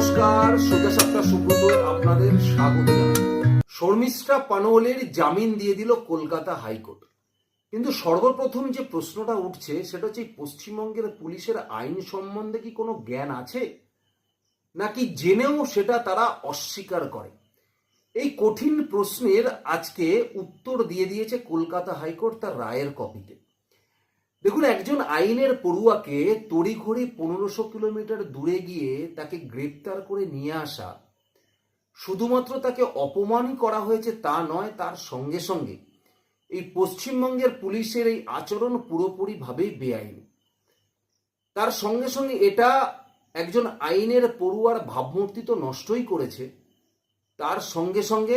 নমস্কার, সোজা সাপটা সুব্রত আপনাদের স্বাগত শর্মিষ্ঠা জামিন দিয়ে দিল কলকাতা হাইকোর্ট। কিন্তু সর্বপ্রথম যে প্রশ্নটা উঠছে, সেটা হচ্ছে পশ্চিমবঙ্গের পুলিশের আইন সম্বন্ধে কি কোনো জ্ঞান আছে? নাকি জেনেও সেটা তারা অস্বীকার করে? এই কঠিন প্রশ্নের আজকে উত্তর দিয়ে দিয়েছে কলকাতা হাইকোর্ট তার রায়ের কপিতে। দেখুন, একজন আইনের পড়ুয়াকে তড়িঘড়ি পনেরোশো কিলোমিটার দূরে গিয়ে তাকে গ্রেপ্তার করে নিয়ে আসা, শুধুমাত্র তাকে অপমানই করা হয়েছে তা নয়, তার সঙ্গে সঙ্গে এই পশ্চিমবঙ্গের পুলিশের এই আচরণ পুরোপুরিভাবেই বেআইনি। তার সঙ্গে সঙ্গে এটা একজন আইনের পড়ুয়ার ভাবমূর্তি তো নষ্টই করেছে। তার সঙ্গে সঙ্গে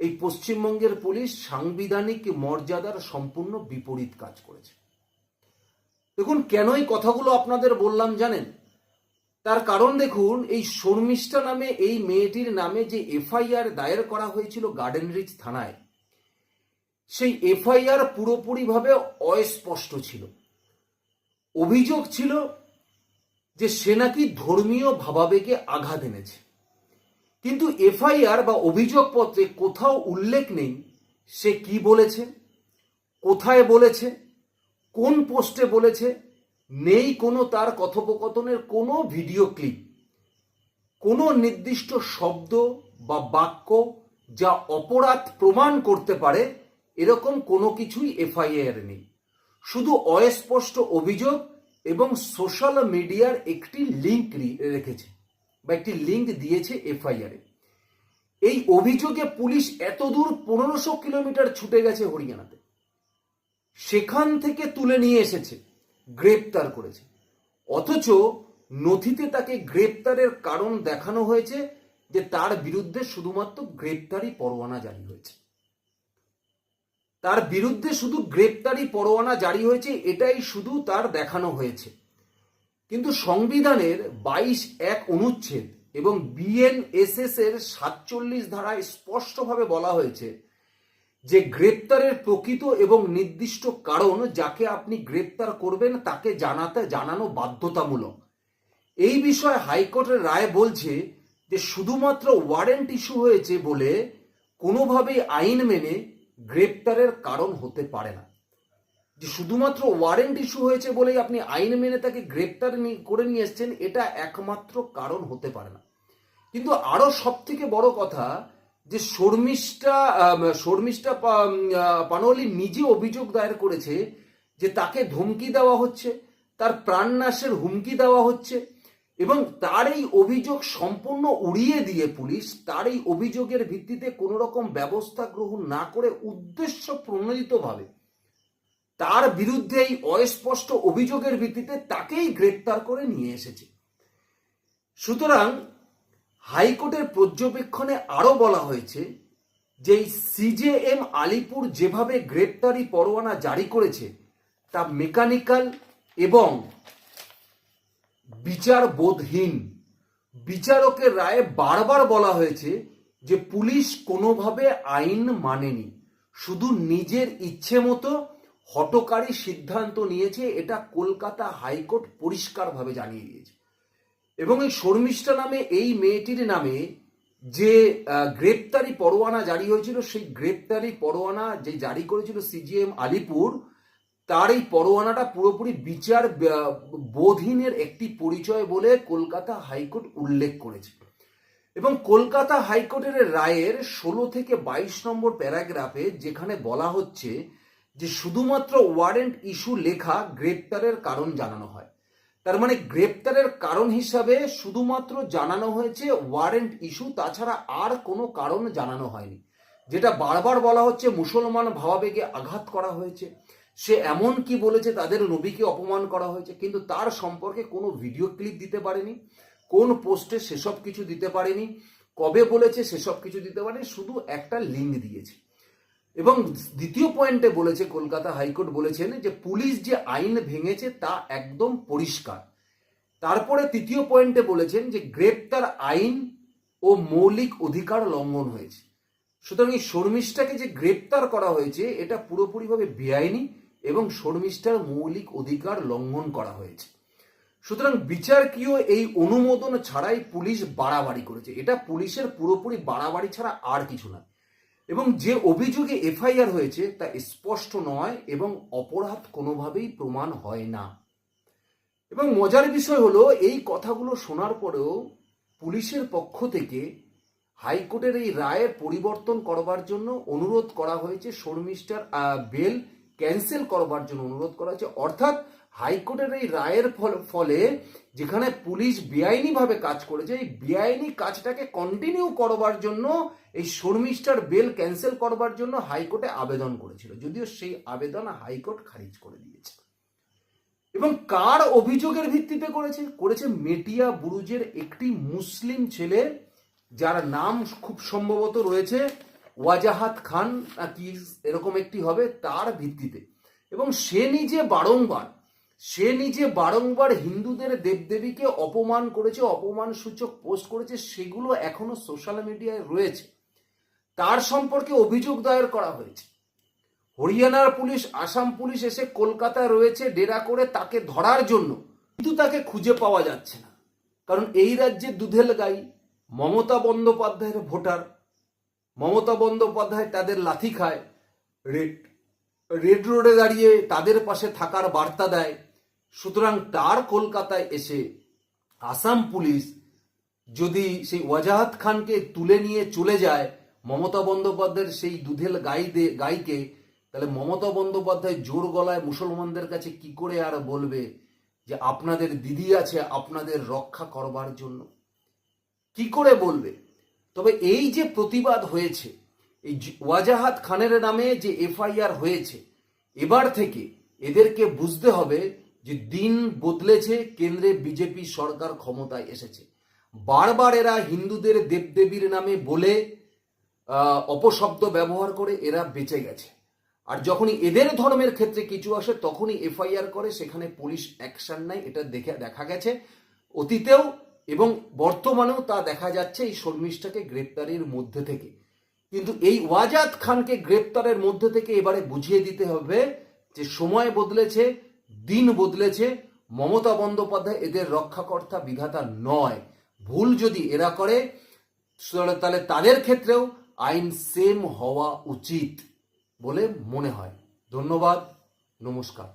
এই পশ্চিমবঙ্গের পুলিশ সাংবিধানিক মর্যাদার সম্পূর্ণ বিপরীত কাজ করেছে। দেখুন কেন এই কথাগুলো আপনাদের বললাম জানেন? তার কারণ দেখুন, এই শর্মিষ্ঠা নামে, এই মেয়েটির নামে যে এফআইআর দায়ের করা হয়েছিল গার্ডেন রিচ থানায়, সেই এফআইআর পুরোপুরিভাবে অস্পষ্ট ছিল। অভিযোগ ছিল যে সে নাকি ধর্মীয় ভাবাবেগে আঘাত এনেছে। কিন্তু এফআইআর বা অভিযোগপত্রে কোথাও উল্লেখ নেই, সে কি বলেছে, কোথায় বলেছে কোন পোস্টে বলেছে? নেই কোনো তার কথোপকথনের কোনো ভিডিও ক্লিপ। কোনো নির্দিষ্ট শব্দ বা বাক্য যা অপরাধ প্রমাণ করতে পারে, এরকম কোনো কিছুই এফআইআর নেই। শুধু অস্পষ্ট অভিযোগ এবং সোশ্যাল মিডিয়ার একটি লিঙ্ক রেখেছে বা একটি লিঙ্ক দিয়েছে এফআইআরে এই অভিযোগে পুলিশ এত দূর পনেরোশো কিলোমিটার ছুটে গেছে হরিয়ানাতে। সেখান থেকে তুলে নিয়ে এসেছে, গ্রেপ্তার করেছে। অথচ নথিতে তাকে গ্রেপ্তারের কারণ দেখানো হয়েছে যে তার বিরুদ্ধে শুধুমাত্র গ্রেপ্তারি পরোয়ানা জারি হয়েছে। তার বিরুদ্ধে শুধু গ্রেপ্তারি পরোয়ানা জারি হয়েছে, এটাই শুধু তার দেখানো হয়েছে। কিন্তু সংবিধানের বাইশ এক অনুচ্ছেদ এবং বিএনএসএস এর সাতচল্লিশ ধারায় স্পষ্টভাবে বলা হয়েছে যে গ্রেপ্তারের প্রকৃত এবং নির্দিষ্ট কারণ যাকে আপনি গ্রেপ্তার করবেন তাকে জানাতে, জানানো বাধ্যতামূলক। এই বিষয়ে হাইকোর্টের রায় বলছে যে শুধুমাত্র ওয়ারেন্ট ইস্যু হয়েছে বলে কোনোভাবেই আইন মেনে গ্রেপ্তারের কারণ হতে পারে না। যে শুধুমাত্র ওয়ারেন্ট ইস্যু হয়েছে বলেই আপনি আইন মেনে তাকে গ্রেপ্তার করে নিয়ে এসছেন, এটা একমাত্র কারণ হতে পারে না। কিন্তু আরও সব থেকে বড় কথা যে শর্মিষ্ঠা শর্মিষ্ঠা পানোয়ালি নিজে অভিযোগ দায়ের করেছে যে তাকে ধমকি দেওয়া হচ্ছে, তার প্রাণনাশের হুমকি দেওয়া হচ্ছে এবং তার এই অভিযোগ সম্পূর্ণ উড়িয়ে দিয়ে পুলিশ তার এই অভিযোগের ভিত্তিতে কোনো রকম ব্যবস্থা গ্রহণ না করে উদ্দেশ্য প্রণোদিতভাবে তার বিরুদ্ধে এই অস্পষ্ট অভিযোগের ভিত্তিতে তাকেই গ্রেপ্তার করে নিয়ে এসেছে। সুতরাং হাইকোর্টের পর্যবেক্ষণে আরও বলা হয়েছে যে সিজেএম আলিপুর যেভাবে গ্রেপ্তারি পরোয়ানা জারি করেছে, তা মেকানিক্যাল এবং বিচারবোধহীন। বিচারকের রায়ে বারবার বলা হয়েছে যে পুলিশ কোনোভাবে আইন মানেনি, শুধু নিজের ইচ্ছে মতো হটকারী সিদ্ধান্ত নিয়েছে, এটা কলকাতা হাইকোর্ট পরিষ্কারভাবে জানিয়ে দিয়েছে। এবং এই শর্মিষ্ঠা নামে, এই মেয়েটির নামে যে গ্রেপ্তারি পরোয়ানা জারি হয়েছিল, সেই গ্রেপ্তারি পরোয়ানা যে জারি করেছিল সিজিএম আলিপুর, তার এই পরোয়ানাটা পুরোপুরি বিচার বোধহীনের একটি পরিচয় বলে কলকাতা হাইকোর্ট উল্লেখ করেছে। এবং কলকাতা হাইকোর্টের রায়ের ষোলো থেকে বাইশ নম্বর প্যারাগ্রাফে যেখানে বলা হচ্ছে যে, শুধুমাত্র ওয়ারেন্ট ইস্যু লেখা গ্রেপ্তারের কারণ জানানো হয়। তার মানে গ্রেপ্তারের কারণ হিসাবে শুধুমাত্র জানানো হয়েছে ওয়ারেন্ট ইস্যু, তাছাড়া আর কোনো কারণ জানানো হয়নি। যেটা বারবার বলা হচ্ছে মুসলমান ভাবাবেগে আঘাত করা হয়েছে। সে এমন কি বলেছে তাদের নবীকে অপমান করা হয়েছে, কিন্তু তার সম্পর্কে কোনো ভিডিও ক্লিপ দিতে পারেনি, কোন পোস্টে সেসব কিছু দিতে পারেনি, কবে বলেছে সেসব কিছু দিতে পারেনি, শুধু একটা লিঙ্ক দিয়েছে। এবং দ্বিতীয় পয়েন্টে বলেছে, কলকাতা হাইকোর্ট বলেছেন যে পুলিশ যে আইন ভেঙেছে তা একদম পরিষ্কার। তারপরে তৃতীয় পয়েন্টে বলেছেন যে গ্রেপ্তার আইন ও মৌলিক অধিকার লঙ্ঘন হয়েছে। সুতরাং এই শর্মিষ্ঠাকে যে গ্রেপ্তার করা হয়েছে, এটা পুরোপুরিভাবে বেআইনি এবং শর্মিষ্ঠার মৌলিক অধিকার লঙ্ঘন করা হয়েছে। সুতরাং বিচারকীয় এই অনুমোদন ছাড়াই পুলিশ বাড়াবাড়ি করেছে। এটা পুলিশের পুরোপুরি বাড়াবাড়ি ছাড়া আর কিছু না এবং যে অভিযোগে এফআইআর হয়েছে তা স্পষ্ট নয় এবং অপরাধ কোনোভাবেই প্রমাণ হয় না। এবং মজার বিষয় হলো, এই কথাগুলো শোনার পরেও পুলিশের পক্ষ থেকে হাইকোর্টের এই রায়ের পরিবর্তন করবার জন্য অনুরোধ করা হয়েছে। শর্মিষ্ঠার বেল ক্যান্সেল করবার জন্য অনুরোধ করা হয়েছে। অর্থাৎ হাইকোর্টের এই রায়ের ফল- যেখানে পুলিশ বেআইনিভাবে কাজ করেছে, এই বেআইনি কাজটাকে কন্টিনিউ করবার জন্য, এই শর্মিষ্ঠার বেল ক্যান্সেল করবার জন্য হাইকোর্টে আবেদন করেছিল। যদিও সেই আবেদন হাইকোর্ট খারিজ করে দিয়েছে। এবং কার অভিযোগের ভিত্তিতে করেছে? করেছে মেটিয়া বুরুজের একটি মুসলিম ছেলে, যার নাম খুব সম্ভবত রয়েছে ওয়াজাহাত খান, নাকি এরকম একটি হবে, তার ভিত্তিতে। এবং সে নিজে বারংবার সে নিজে বারংবার হিন্দুদের দেবদেবীকে অপমান করেছে অপমান সূচক পোস্ট করেছে, সেগুলো এখনও সোশ্যাল মিডিয়ায় রয়েছে। তার সম্পর্কে অভিযোগ দায়ের করা হয়েছে। হরিয়ানার পুলিশ, আসাম পুলিশ এসে কলকাতায় রয়েছে ডেরা করে তাকে ধরার জন্য। কিন্তু তাকে খুঁজে পাওয়া যাচ্ছে না। কারণ এই রাজ্যে দুধেল গাই মমতা বন্দ্যোপাধ্যায়ের ভোটার। মমতা বন্দ্যোপাধ্যায় তাদের লাথি খায়, রেড রেড রোডে দাঁড়িয়ে তাদের পাশে থাকার বার্তা দেয়। সুতরাং তার কলকাতায় এসে আসাম পুলিশ যদি সেই ওয়াজাহাত খানকে তুলে নিয়ে চলে যায় মমতা বন্দ্যোপাধ্যায়ের সেই দুধেল গাই গাইকে, তাহলে মমতা বন্দ্যোপাধ্যায় জোর গলায় মুসলমানদের কাছে কি করে আর বলবে যে আপনাদের দিদি আছে, আপনাদের রক্ষা করবার জন্য? কি করে বলবে? তবে এই যে প্রতিবাদ হয়েছে, এই ওয়াজাহাত খানের নামে যে এফআইআর হয়েছে, এবার থেকে এদেরকে বুঝতে হবে যে দিন বদলেছে, কেন্দ্রে বিজেপি সরকার ক্ষমতায় এসেছে। বারবার এরা হিন্দুদের দেবদেবীর নামে বলে অপশব্দ ব্যবহার করে, এরা বেঁচে গেছে। আর যখনই এদের ধর্মের ক্ষেত্রে কিছু আসে, তখনই এফআইআর করে, সেখানে পুলিশ অ্যাকশন নেয়, এটা দেখে দেখা গেছে। অতীতেও এবং বর্তমানেও তা দেখা যাচ্ছে এই শর্মিষ্ঠাকে গ্রেপ্তারের মধ্যে থেকে। কিন্তু এই ওয়াজাদ খানকে গ্রেপ্তারের মধ্যে থেকে এবারে বুঝিয়ে দিতে হবে যে সময় বদলেছে দিন বদলেছে। মমতা বন্দ্যোপাধ্যায় এদের রক্ষাকর্তা বিধাতা নয়। ভুল যদি এরা করে তাহলে তাদের ক্ষেত্রেও আইন সেম হওয়া উচিত বলে মনে হয়। ধন্যবাদ, নমস্কার।